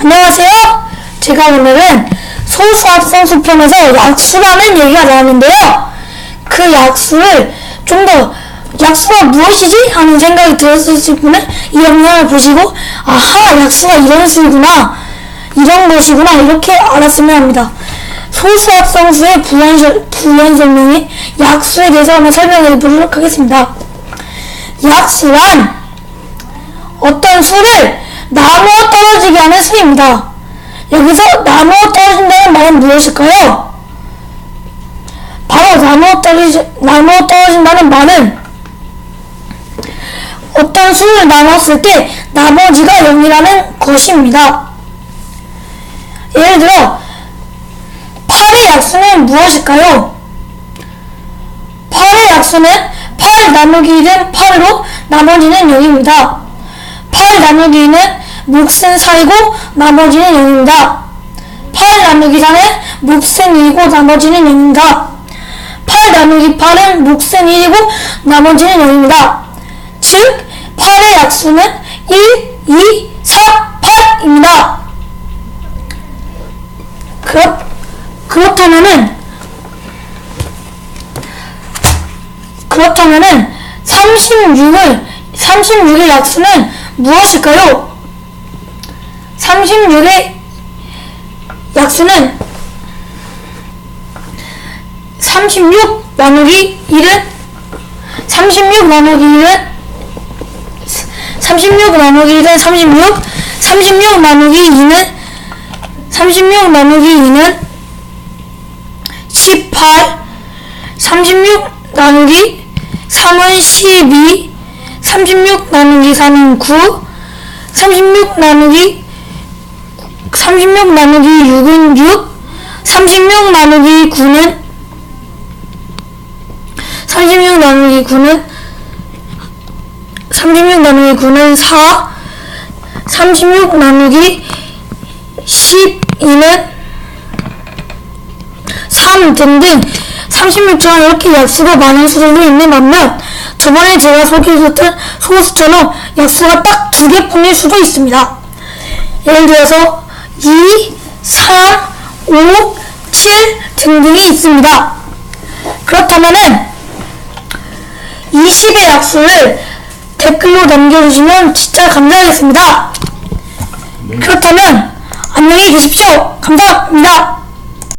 안녕하세요. 제가 오늘은 소수합성수 편에서 약수라는 얘기가 나왔는데요. 그 약수를 좀 더 약수가 무엇이지? 하는 생각이 들었을 분은 이 영상을 보시고 아하 약수가 이런 수구나 이런 것이구나 이렇게 알았으면 합니다. 소수합성수의 부연, 설- 부연 설명이 약수에 대해서 한번 설명해 보도록 하겠습니다. 약수란 어떤 수를 나누어 떨어지게 하는 수입니다. 여기서 나누어 떨어진다는 말은 무엇일까요? 바로 나누어 떨어지, 나누어 떨어진다는 말은 어떤 수를 나눴을 때 나머지가 0이라는 것입니다. 예를 들어 8의 약수는 무엇일까요? 8의 약수는 8 나누기 1은 8로 나머지는 0입니다. 8 나누기 2는 몫은 4이고 나머지는 0입니다. 8 나누기 4는 몫은 2이고 나머지는 0입니다. 8 나누기 8은 몫은 1이고 나머지는 0입니다. 즉 8의 약수는 1, 2, 4, 8입니다. 그렇, 그렇다면은 그렇다면은 36을 36의 약수는 무엇일까요? 36의 약수는 36 나누기 1은 36 나누기 1은 36 나누기 1은 36 36 나누기 2는 36 나누기 2는 18 36 나누기 3은 12 36 나누기 4는 9 36 나누기 36 나누기 6은 6 36 나누기 9는 36 나누기 9는 36 나누기 9는 4 36 나누기 12는 3 등등 36처럼 이렇게 약수가 많은 수들도 있는 반면 저번에 제가 소개해줬던 소수처럼 약수가 딱 두 개 뿐일 수도 있습니다. 예를 들어서 2, 3, 5, 7 등등이 있습니다. 그렇다면은 20의 약수를 댓글로 남겨주시면 진짜 감사하겠습니다. 그렇다면 안녕히 계십시오. 감사합니다.